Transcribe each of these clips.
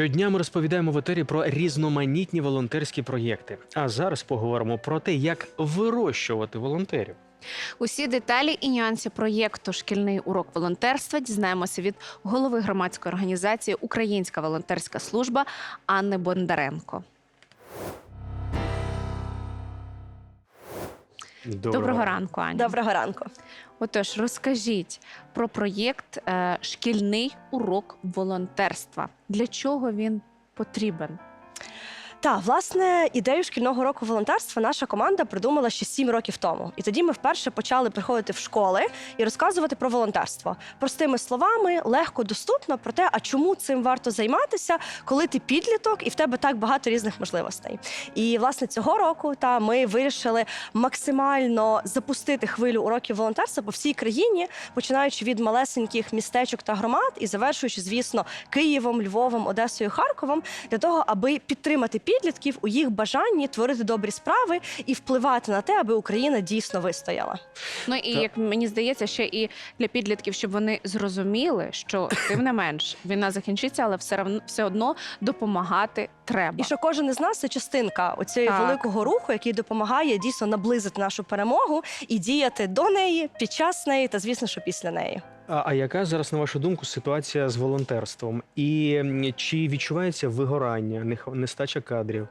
Щодня ми розповідаємо в етері про різноманітні волонтерські проєкти. А зараз поговоримо про те, як вирощувати волонтерів. Усі деталі і нюанси проєкту Шкільний урок волонтерства дізнаємося від голови громадської організації Українська волонтерська служба Анни Бондаренко. Доброго, ранку, Аня. Доброго ранку. Отож, розкажіть про проєкт е, Шкільний урок волонтерства. Для чого він потрібен? Так, власне, ідею шкільного року волонтерства наша команда придумала ще сім років тому. І тоді ми вперше почали приходити в школи і розказувати про волонтерство простими словами, легко доступно про те, а чому цим варто займатися, коли ти підліток і в тебе так багато різних можливостей. І власне цього року та ми вирішили максимально запустити хвилю уроків волонтерства по всій країні, починаючи від малесеньких містечок та громад і завершуючи, звісно, Києвом, Львовом, Одесою, Харковом, для того, аби підтримати підлітків у їх бажанні творити добрі справи і впливати на те, аби Україна дійсно вистояла. Ну і Так. як мені здається, ще і для підлітків, щоб вони зрозуміли, що тим не менш війна закінчиться, але все равно все одно допомагати треба. І що кожен із нас це частинка оцього Так. великого руху, який допомагає дійсно наблизити нашу перемогу і діяти до неї, під час неї та, звісно, що після неї. А, а яка зараз, на вашу думку, ситуація з волонтерством? І чи відчувається вигорання, нестача кадрів?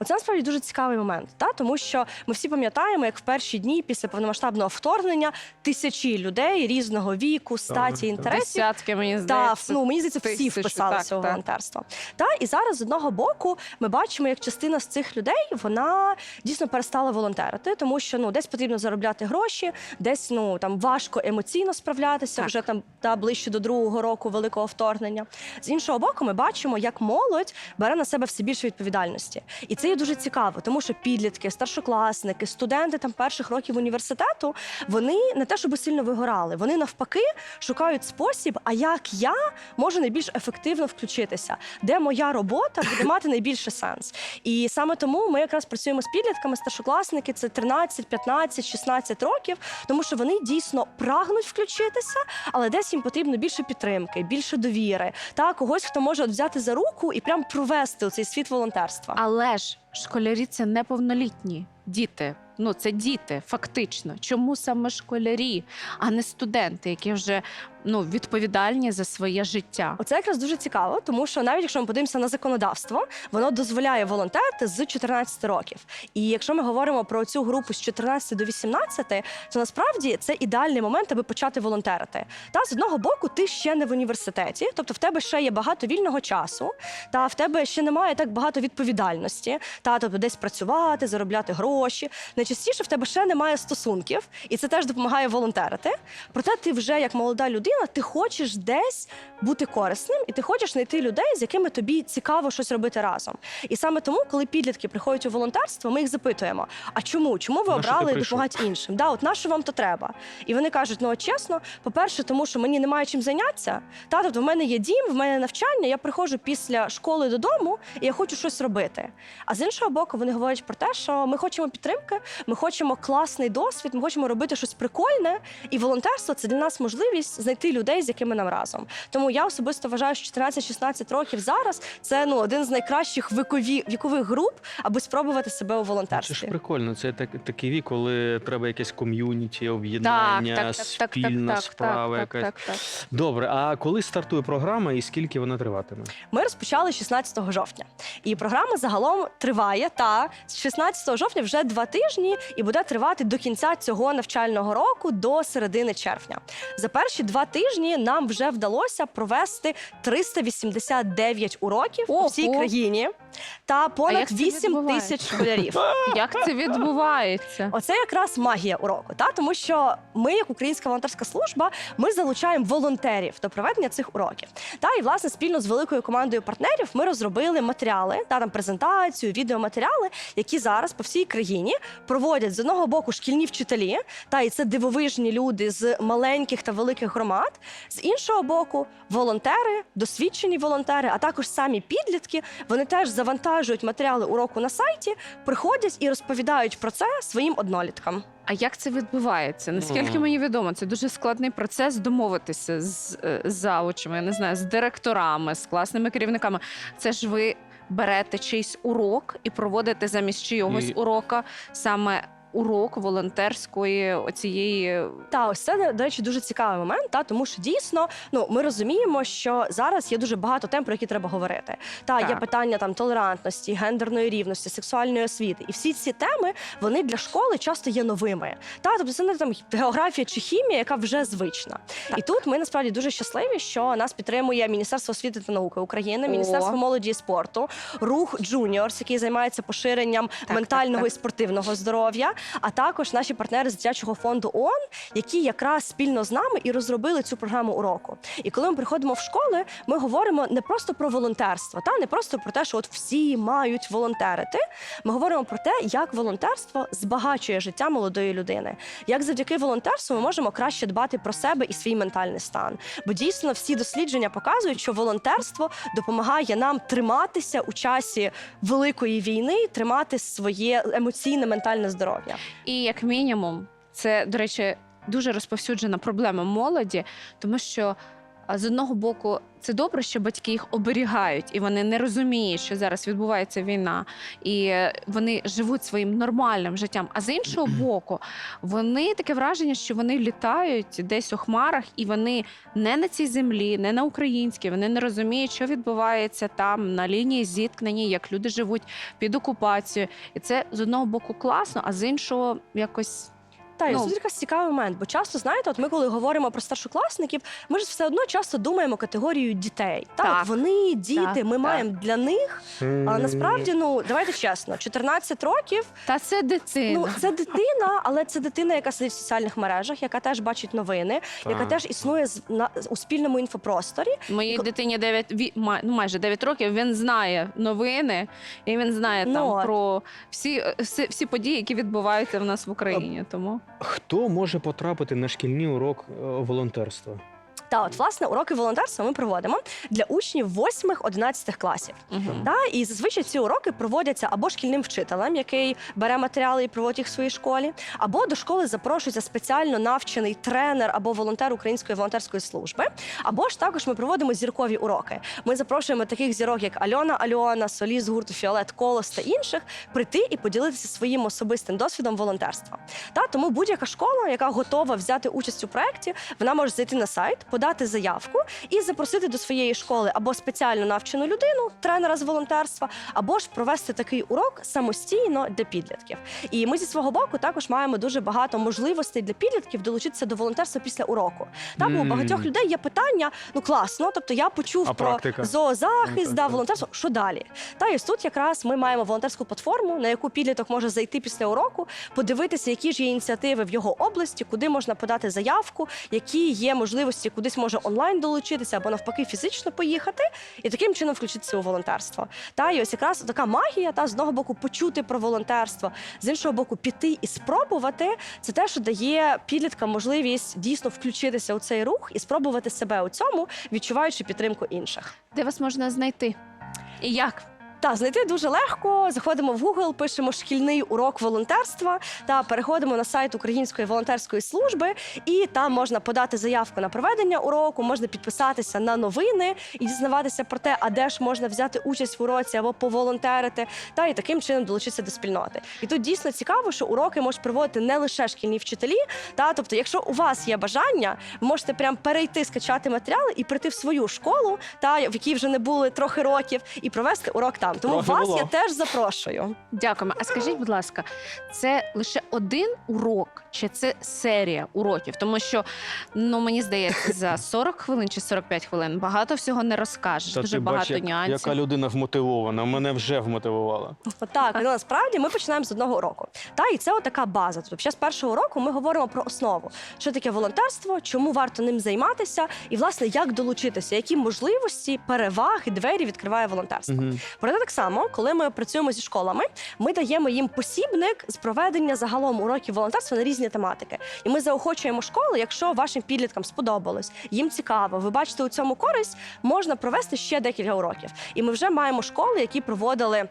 Оце насправді дуже цікавий момент, та тому що ми всі пам'ятаємо, як в перші дні після повномасштабного вторгнення тисячі людей різного віку, статі, так. інтересів Десятки, мені Та здається. ну мені здається, всі вписалися так, у так. волонтерство. Та і зараз з одного боку ми бачимо, як частина з цих людей вона дійсно перестала волонтерити, тому що ну десь потрібно заробляти гроші, десь ну там важко емоційно справлятися, Так. вже там та ближче до другого року великого вторгнення. З іншого боку, ми бачимо, як молодь бере на себе все більше відповідальності, і це є дуже цікаво, тому що підлітки, старшокласники, студенти там перших років університету, вони не те, щоб сильно вигорали, вони навпаки шукають спосіб, а як я можу найбільш ефективно включитися, де моя робота буде мати найбільше сенс. І саме тому ми якраз працюємо з підлітками, старшокласники це 13, 15, 16 років, тому що вони дійсно прагнуть включитися, але десь їм потрібно більше підтримки, більше довіри, та когось, хто може от взяти за руку і прям провести у цей світ волонтерства. Але ж школярі це неповнолітні діти. Ну, це діти, фактично. Чому саме школярі, а не студенти, які вже ну, відповідальні за своє життя? Оце якраз дуже цікаво, тому що навіть якщо ми подивимося на законодавство, воно дозволяє волонтерити з 14 років. І якщо ми говоримо про цю групу з 14 до 18, то насправді це ідеальний момент, аби почати волонтерити. Та з одного боку, ти ще не в університеті, тобто в тебе ще є багато вільного часу, та в тебе ще немає так багато відповідальності, та тобто десь працювати, заробляти гроші. Найчастіше в тебе ще немає стосунків, і це теж допомагає волонтерити. Проте ти вже як молода людина, ти хочеш десь бути корисним, і ти хочеш знайти людей, з якими тобі цікаво щось робити разом. І саме тому, коли підлітки приходять у волонтерство, ми їх запитуємо: а чому? Чому ви обрали допомагати іншим? Да, от на що вам то треба? І вони кажуть: ну от чесно, по-перше, тому що мені немає чим зайнятися. Та тобто в мене є дім, в мене навчання. Я приходжу після школи додому, і я хочу щось робити. А з іншого боку, вони говорять про те, що ми хочемо підтримки, ми хочемо класний досвід, ми хочемо робити щось прикольне. І волонтерство це для нас можливість знайти людей, з якими нам разом. Тому я особисто вважаю, що 14-16 років зараз це ну один з найкращих вікові, вікових груп, аби спробувати себе у Це ж прикольно. Це так, такий вік, коли треба якесь ком'юніті, об'єднання, спільна справа так, якась. так, так. Добре, а коли стартує програма і скільки вона триватиме? Ми розпочали 16 жовтня, і програма загалом триває та з 16 жовтня вже два тижні і буде тривати до кінця цього навчального року до середини червня. За перші два тижні нам вже вдалося провести 389 уроків у всій країні та як понад це 8 відбувається? тисяч школярів. Як це відбувається? Оце якраз магія уроку, та тому що ми, як українська волонтерська служба, ми залучаємо волонтерів до проведення цих уроків. Та і власне спільно з великою командою партнерів ми розробили матеріали та там презентацію, відеоматеріали, які зараз по всій країні проводять з одного боку шкільні вчителі, та і це дивовижні люди з маленьких та великих громад. З іншого боку, волонтери, досвідчені волонтери, а також самі підлітки, вони теж за завантажують матеріали уроку на сайті, приходять і розповідають про це своїм одноліткам. А як це відбувається? Наскільки мені відомо, це дуже складний процес домовитися з, е, з заучами, я не знаю, з директорами, з класними керівниками. Це ж ви берете чийсь урок і проводите замість чийогось І- урока саме урок волонтерської оцієї Та ось це до речі дуже цікавий момент, та тому що дійсно ну ми розуміємо, що зараз є дуже багато тем, про які треба говорити. Та є питання там толерантності, гендерної рівності, сексуальної освіти, і всі ці теми вони для школи часто є новими. Та тобто це не там географія чи хімія, яка вже звична. Так. І тут ми насправді дуже щасливі, що нас підтримує Міністерство освіти та науки України, О. Міністерство молоді і спорту, рух Джуніорс, який займається поширенням так, ментального так. і спортивного здоров'я, а також наші партнери з дитячого фонду ООН, які якраз спільно з нами і розробили цю програму уроку. І коли ми приходимо в школи, ми говоримо не просто про волонтерство, та не просто про те, що от всі мають волонтерити. Ми говоримо про те, як волонтерство збагачує життя молодої людини, як завдяки волонтерству ми можемо краще дбати про себе і свій ментальний стан. Бо дійсно всі дослідження показують, що волонтерство допомагає нам триматися у часі великої війни, тримати своє емоційне ментальне здоров'я. І як мінімум, це, до речі, дуже розповсюджена проблема молоді, тому що з одного боку це добре, що батьки їх оберігають, і вони не розуміють, що зараз відбувається війна, і вони живуть своїм нормальним життям. А з іншого боку, вони таке враження, що вони літають десь у хмарах, і вони не на цій землі, не на українській. Вони не розуміють, що відбувається там на лінії зіткнення, як люди живуть під окупацією. І це з одного боку класно, а з іншого якось Та і Ну. тут якраз цікавий момент, бо часто знаєте, от ми коли говоримо про старшокласників, ми ж все одно часто думаємо категорією дітей. Так, Так. Вони діти, Так, ми так. маємо для них. А насправді, ну давайте чесно, 14 років. та це дитина. Ну це дитина, але це дитина, яка сидить в соціальних мережах, яка теж бачить новини, яка теж існує з- на у спільному інфопросторі. Моїй Ко- дитині 9, ві- ну, майже 9 років. Він знає новини, і він знає Ну, там от. про всі, е, всі, всі події, які відбуваються в нас в Україні. Тому Хто може потрапити на шкільний урок е, волонтерства? Та от власне уроки волонтерства ми проводимо для учнів 8-11 класів. Мгм. Да, і зазвичай ці уроки проводяться або шкільним вчителем, який бере матеріали і проводить їх в своїй школі, або до школи запрошується спеціально навчений тренер або волонтер Української волонтерської служби. Або ж також ми проводимо зіркові уроки. Ми запрошуємо таких зірок, як Альона Альона, соліст гурту Фіолет Колос та інших, прийти і поділитися своїм особистим досвідом волонтерства. Та тому будь-яка школа, яка готова взяти участь у проєкті, вона може зайти на сайт, подати заявку і запросити до своєї школи або спеціально навчену людину, тренера з волонтерства, або ж провести такий урок самостійно для підлітків. І ми зі свого боку також маємо дуже багато можливостей для підлітків долучитися до волонтерства після уроку. Бо у багатьох людей є питання: ну класно, тобто я почув А про практика? зоозахист, Ну, да, волонтерство. Що далі? Та і тут якраз ми маємо волонтерську платформу, на яку підліток може зайти після уроку, подивитися, які ж є ініціативи в його області, куди можна подати заявку, які є можливості кудись може онлайн долучитися або навпаки фізично поїхати, і таким чином включитися у волонтерство. Та і ось якраз така магія, та з одного боку почути про волонтерство, з іншого боку, піти і спробувати. Це те, що дає підліткам можливість дійсно включитися у цей рух і спробувати себе у цьому, відчуваючи підтримку інших. де вас можна знайти? І як? Та знайти дуже легко. Заходимо в Google, пишемо шкільний урок волонтерства та переходимо на сайт Української волонтерської служби, і там можна подати заявку на проведення уроку, можна підписатися на новини і дізнаватися про те, а де ж можна взяти участь в уроці або поволонтерити, та і таким чином долучитися до спільноти. І тут дійсно цікаво, що уроки можуть проводити не лише шкільні вчителі. Та тобто, якщо у вас є бажання, можете прям перейти, скачати матеріали і прийти в свою школу, та в якій вже не були трохи років, і провести урок там. Тому Трохи вас було. я теж запрошую. Дякуємо. А скажіть, будь ласка, це лише один урок, чи це серія уроків? Тому що ну мені здається, за 40 хвилин чи 45 хвилин багато всього не розкажеш. дуже багато як- нюансів. яка людина вмотивована. Мене вже вмотивувала. Так, ну насправді ми починаємо з одного уроку. Та і це така база. Тобто, під час першого уроку ми говоримо про основу, що таке волонтерство, чому варто ним займатися, і власне як долучитися, які можливості, переваги, двері відкриває волонтерство. Мгм. Проте так само, коли ми працюємо зі школами, ми даємо їм посібник з проведення загалом уроків волонтерства на різні тематики. І ми заохочуємо школи, якщо вашим підліткам сподобалось, їм цікаво, ви бачите у цьому користь, можна провести ще декілька уроків. І ми вже маємо школи, які проводили.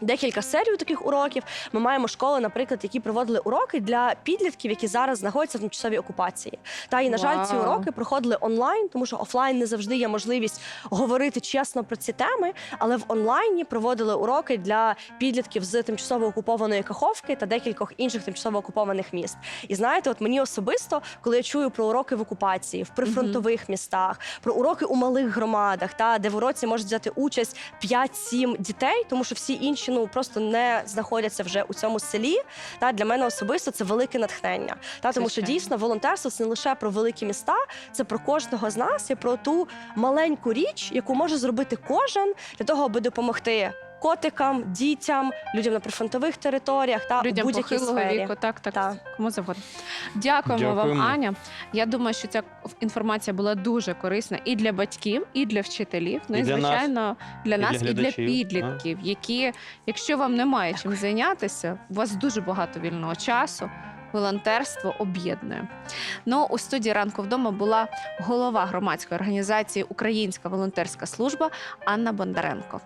Декілька серій таких уроків. Ми маємо школи, наприклад, які проводили уроки для підлітків, які зараз знаходяться в тимчасовій окупації. Та і на жаль, ці уроки проходили онлайн, тому що офлайн не завжди є можливість говорити чесно про ці теми. Але в онлайні проводили уроки для підлітків з тимчасово окупованої Каховки та декількох інших тимчасово окупованих міст. І знаєте, от мені особисто, коли я чую про уроки в окупації, в прифронтових містах, про уроки у малих громадах, та де в уроці можуть взяти участь 5-7 дітей, тому що всі інші ну просто не знаходяться вже у цьому селі. Та для мене особисто це велике натхнення. Та тому що дійсно волонтерство це не лише про великі міста, це про кожного з нас і про ту маленьку річ, яку може зробити кожен для того, аби допомогти. Котикам, дітям, людям на прифронтових територіях та Людям будь-якій похилого сфері. віку, так, так, Так. кому завгодно. Дякуємо, Дякуємо. вам, Аня. Я думаю, що ця інформація була дуже корисна і для батьків, і для вчителів. Ну І і, для нас, звичайно, для і для нас, і для підлітків, які, якщо вам немає чим зайнятися, у вас дуже багато вільного часу. Волонтерство об'єднує. Ну у студії ранку вдома була голова громадської організації Українська волонтерська служба Анна Бондаренко.